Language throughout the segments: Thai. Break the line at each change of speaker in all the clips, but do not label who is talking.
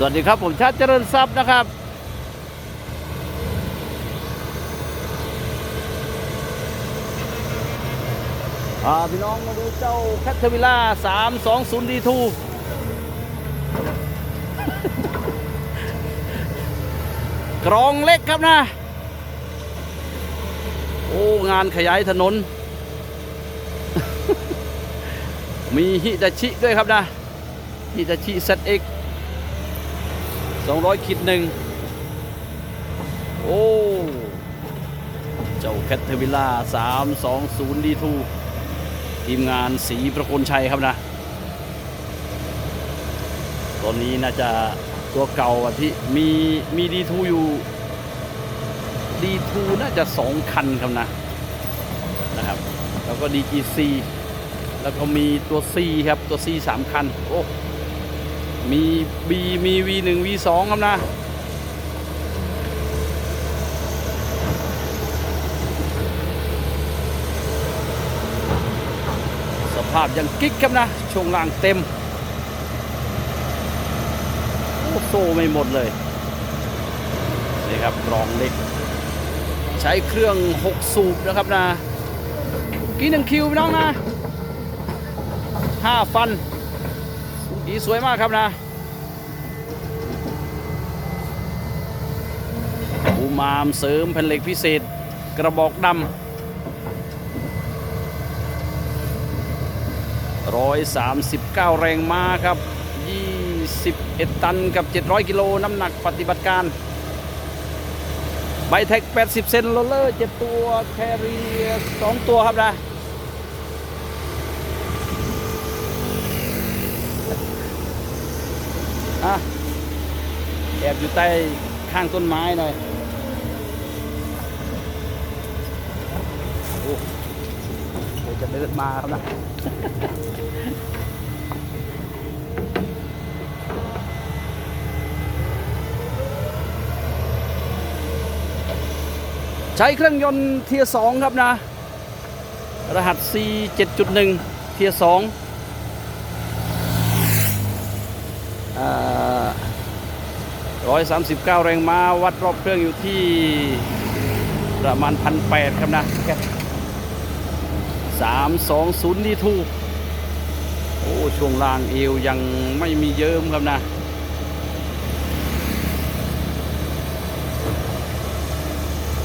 สวัสดีครับ ผมชาติเจริญทรัพย์นะครับ พี่น้องมาดูเจ้าแคทเทอร์วิล่า320 D2 กรองเล็กครับนะ โอ้ งานขยายถนน มีฮิตาชิด้วยครับนะฮิตาชิ ZX 200คิดหนึ่งโอ้ เจ้าแคทเทอร์วิล่า320 D2 ทีมงานสีประโคนชัยครับนะ ตอนนี้น่าจะตัวเก่าที่มีมี D2 อยู่ D2 น่าจะสองคันครับนะนะครับ แล้วก็ DGC แล้วก็มีตัว C ครับ ตัว C สามคัน โอ้ มี B มี V1 V2 ครับนะ สภาพยังกิ๊กครับนะ ช่วงล่างเต็มโอ้โซ่ไม่หมดเลย นี่ครับรองเล็ก ใช้เครื่อง 6 สูบนะครับนะกี่หนึ่งคิวพี่น้องนะ 5 ฟัน ดีสวยมากครับนะอูมามเสริมแผ่นเหล็กพิเศษ กระบอกดำ139แรงม้าครับ21ตันกับ700กิโลน้ำหนักปฏิบัติการไบเทค80 เซนโรลเลอร์ 7 ตัว แครี2ตัวครับนะ อะแอบอยู่ใต้ข้างต้นไม้หน่อยโอ้เดี๋ยวจะเดินมาครับนะใช้เครื่องยนต์เทียร์สองครับนะ รหัส C 7.1 เทียร์สอง ร้อยสามสิบเก้าแรงม้าวัดรอบเครื่องอยู่ที่ประมาณพันแปดครับนะสามสองศูนย์ดีทูโอ้ช่วงล่างเอวยังไม่มีเยิ้มครับนะ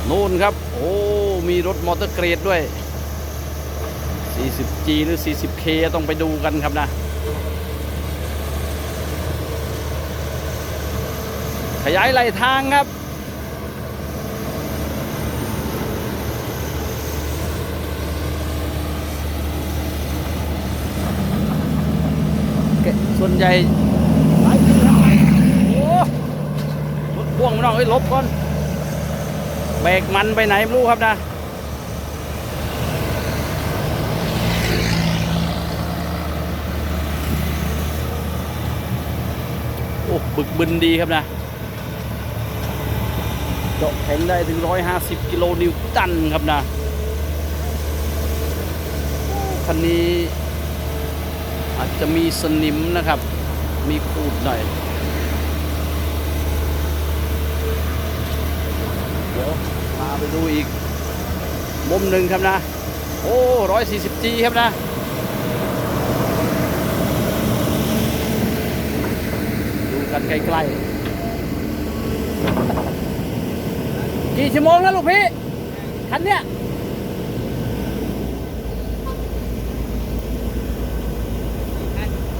นู่นครับ โอ้ มีรถมอเตอร์เกรดด้วย 40G หรือ 40K ต้องไปดูกันครับนะ ขยายไหลทางครับ ส่วนใหญ่หลายปีครับโอ้รถพ่วงไม่ต้องเอ้ยลบก่อนเบรกมันไปไหนไม่รู้ครับนะโอ้บึกบึนดีครับนะ จาะแข็งได้ถึง 150 กิโลนิวตันครับนะ คันนี้อาจจะมีสนิมนะครับ มีขูดหน่อย เดี๋ยวพาไปดูอีก มุมหนึ่งครับนะ โอ้ร้อยสี่สิบจีครับนะดูกันใกล้ๆ กี่ชั่วโมงแล้วลูกพี่ คันเนี้ย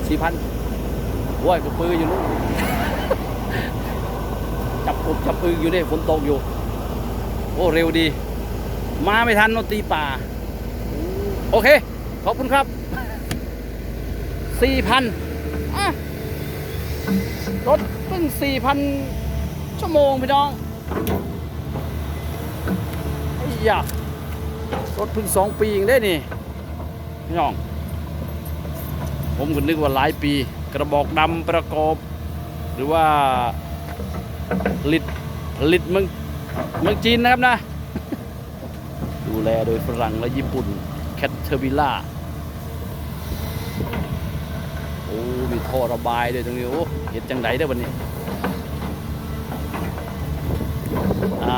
สี่พันโอ้ยกับปืนอยู่นู่นจับกบจับปืนอยู่เนี่ยฝนตกอยู่ โอ้ เร็วดี มาไม่ทันนตีป่า โอเค ขอบคุณครับสี่พันรถเพิ่งสี่พันชั่วโมงพี่น้อง ยะรถเพิ่งสองปีเองได้นี่พี่น้อง ผมก็นึกว่าหลายปี กระบอกดำประกอบ หรือว่าผลิตผลิตเมืองเมืองจีนนะครับนะ ดูแลโดยฝรั่งและญี่ปุ่น แคทเทอร์วิล่าโอ้มีท่อระบายด้วยตรงนี้ โอ้เห็นจังไรได้วันนี้ อ่า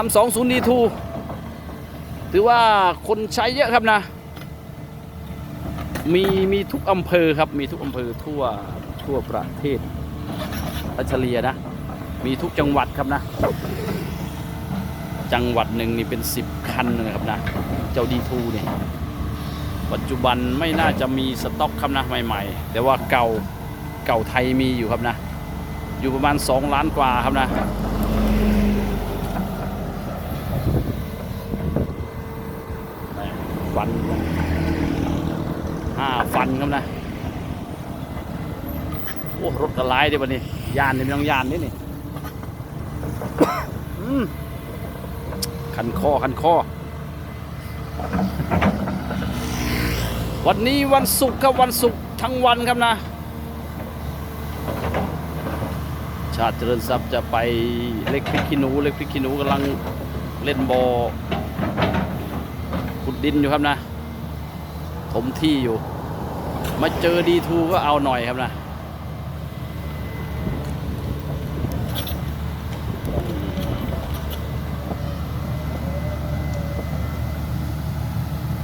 มสองศูนย์ดีทูถือว่าคนใช้เยอะครับนะ มีมีทุกอำเภอครับ มีทุกอำเภอทั่วทั่วประเทศอัเฉลียนะ มีทุกจังหวัดครับนะ จังหวัดหนึ่งนี่เป็นสิบคันนะครับนะ เจ้าดีทูเนี่ยปัจจุบันไม่น่าจะมีสต็อกครับนะใหม่ ๆ แต่ว่าเก่าเก่าไทยมีอยู่ครับนะ อยู่ประมาณ 2 ล้านกว่าครับนะ ฟันห้าฟันครับนะโอ้รถกระไลเดี๋ยววันนี้ยานนี่ไม่ต้องยานนี่นี่คันคอคันคอวันนี้วันศุกร์ครับวันศุกร์ทั้งวันครับนะ ชาติเจริญทรัพย์จะไปเล็กพริกขี้หนู เล็กพริกขี้หนูกำลังเล่นบอ ดินอยู่ครับนะ ถมที่อยู่ มาเจอดีทูก็เอาหน่อยครับนะ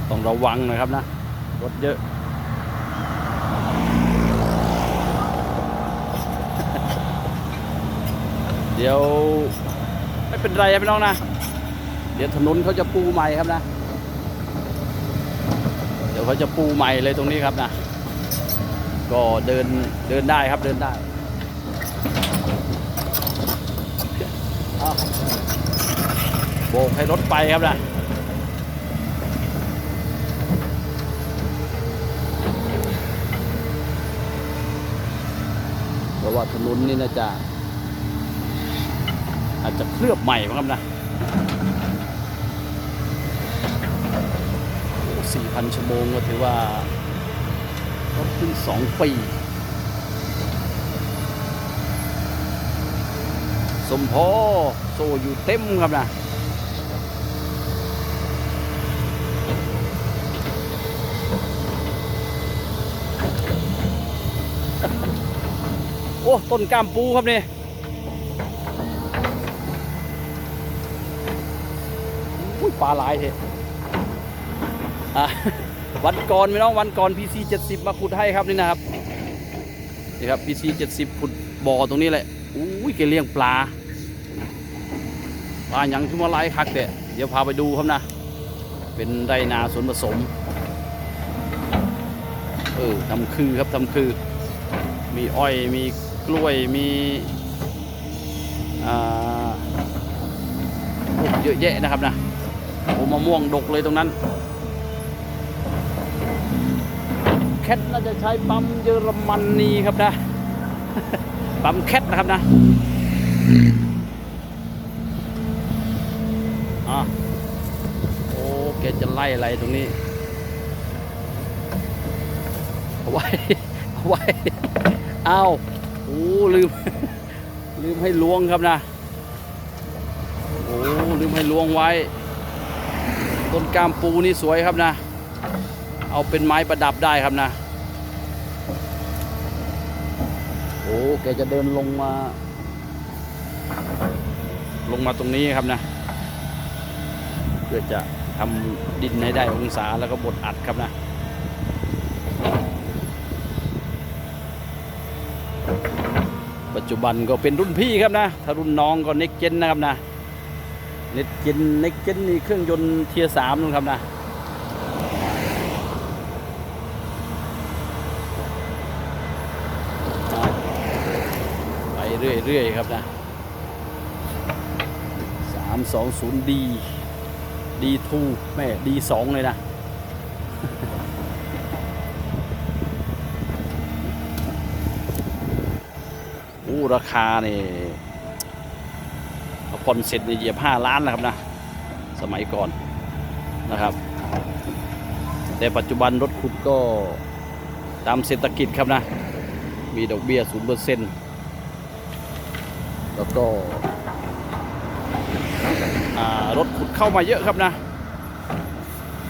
ต้องระวังหนะครับนะ รถเยอะ เดี๋ยว ไม่เป็นไรครับพี่น้องนะ เดี๋ยวถนนเขาจะปูใหม่ครับนะ เขาจะปูใหม่เลยตรงนี้ครับนะ ก็เดินเดินได้ครับเดินได้โบกให้รถไปครับนะเพราะว่าถนนนี่น่าจะอาจจะเคลือบใหม่มั้งครับนะ สี่พันชั่วโมงก็ถือว่ารถขึ้นสองปี สมพอโซอยู่เต็มครับนะโอ้ ต้นกามปูครับนี่ยปลาหลายเถอะ วันก่อนไม่น้องวันก่อน PC 70 มาขุดให้ครับนี่นะครับนี่ครับ PC 70 ขุดบ่อตรงนี้แหละอุ้ยแกเลี้ยงปลาปลาหยังขึ้นมาหลายคักแต่เดี๋ยวพาไปดูครับนะ เป็นไรนาสวนผสมเออทำคือครับทำคือ มีอ้อยมีกล้วยมีอ่าเยอะแยะนะครับนะโอ้มะม่วงดกเลยตรงนั้น แคทน่าจะใช้ปั๊มเยอรมนีครับนะ ปั๊มแคทนะครับนะอะโอ้แกจะไล่อะไรตรงนี้เอาไว้เอาไว้เอาโอ้ลืม ลืมให้ล้วงครับนะโอ้ลืมให้ล้วงไว้ ต้นกามปูนี่สวยครับนะ เอาเป็นไม้ประดับได้ครับนะ โอ้แกจะเดินลงมา ลงมาตรงนี้ครับนะ เพื่อจะทำดินให้ได้องศาแล้วก็บดอัดครับนะปัจจุบันก็เป็นรุ่นพี่ครับนะ ถ้ารุ่นน้องก็เน็กเจนนะครับนะ เน็กเจนเน็กเจนนี่เครื่องยนต์เทียสามนู่นครับนะ เรื่อยๆครับนะสามสองศูนย์ดีดีทูแม่ดีสองเลยนะอู้ราคาเนี่ยผ่อนเสร็จเนี่ยเหยียบห้าล้านนะครับนะ สมัยก่อนนะครับ แต่ปัจจุบันรถขุดก็ตามเศรษฐกิจครับนะ มีดอกเบี้ยศูนย์เปอร์เซ็นต์ แล้วก็รถขุดเข้ามาเยอะครับนะ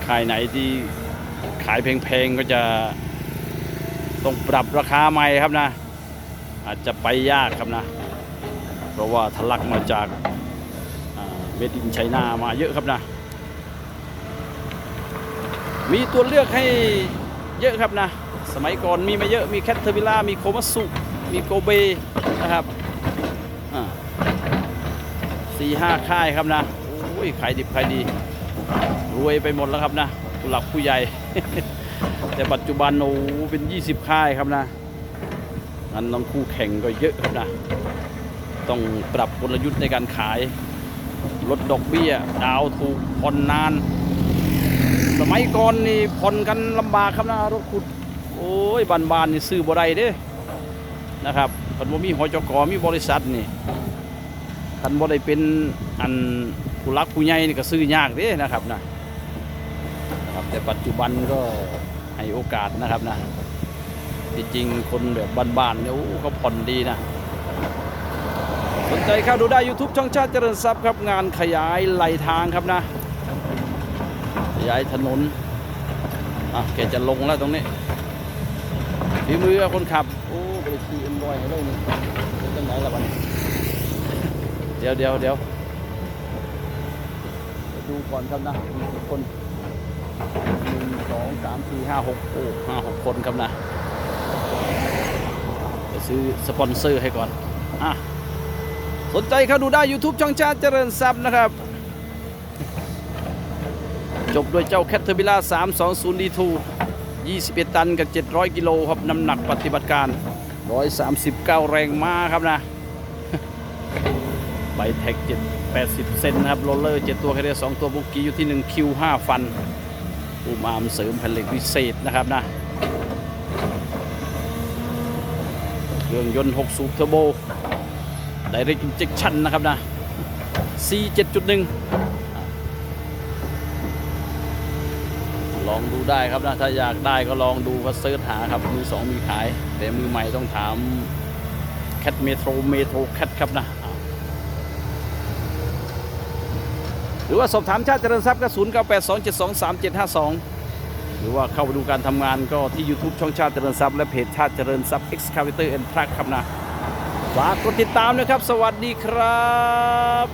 ขายไหนที่ขายแพงๆก็จะต้องปรับราคาใหม่ครับนะ อาจจะไปยากครับนะ เพราะว่าทะลักมาจากเมดินไชน่ามาเยอะครับนะ มีตัวเลือกให้เยอะครับนะ สมัยก่อนมีมาเยอะมีแคทเทอร์วิล่ามีโคมัสุมีโกเบนะครับ สี่ห้าค่ายครับนะโอ้ยขายดิบขายดี รวยไปหมดแล้วครับนะผู้หลักผู้ใหญ่ แต่ปัจจุบันโอ้เป็น 20 ค่ายครับนะงั้นน้องคู่แข่งก็เยอะครับนะ ต้องปรับกลยุทธ์ในการขายลดดอกเบี้ย ดาวถูกผ่อนนาน สมัยก่อนนี่ผ่อนกันลำบากครับนะรถขุด โอ้ยบานบานๆนี่ซื้อบ่ได้เด้ นะครับคันบ่มีหอจกมีบริษัทนี่คันบ่ได้เป็นอันผู้รักผู้ใหญ่นี่ก็ซื้อยากเด้นะครับนะนะครับแต่ปัจจุบันก็ให้โอกาสนะครับนะจริงๆคนแบบบ้านๆเนี่ยโอ้เขาผ่อนดีนะสนใจเข้าดูได้ YouTube ช่องชาติเจริญทรัพย์ครับงานขยายไหลทางครับนะขยายถนนอะแกจะลงแล้วตรงนี้ฝีมือคนขับโอ้ ไปทีเอ็มบอยให้เลยนี่เป็นจังไหนล่ะบัดนเดี๋ยวเดี๋ยวเดี๋ยวเดี๋ยวดูก่อนครับนะมีกี่คนหนึ่งสองสามสี่ห้าหกโอ้ห้าหกคนครับนะเดี๋ยวซื้อสปอนเซอร์ให้ก่อนอะสนใจเข้าดูได้ YouTube ช่องชาติเจริญทรัพย์นะครับ จบด้วยเจ้าแคทเทอร์บิล่า320 D2 21 ตันกับ 700 กิโลครับ น้ำหนักปฏิบัติการ 139แรงม้าครับนะใบแท็ก7 80เซนนะครับโรลเลอร์7ตัวแคเรียร์2ตัวบุกี้อยู่ที่1คิว5ฟันอุมามเสริมแผ่นเหล็กพิเศษนะครับนะเครื่องยนต์6สูบเทอร์โบ Direct Injection นะครับนะ C 7.1 องดูได้ครับนะถ้าอยากได้ก็ลองดูก็เซิร์ชหาครับมือสองมีขาย แต่มือใหม่ต้องถามแคทเมโทรเมโทรแคทครับนะหรือว่าสอบถามชาติเจริญทรัพย์ก็0 9 8 2 7 2 3 7 5 2หรือว่าเข้าไปดูการทำงานก็ที่ YouTube ช่องชาติเจริญทรัพย์และเพจชาติเจริญทรัพย์ Excavator and Truck ครับนะฝากกดติดตามนะครับ สวัสดีครับ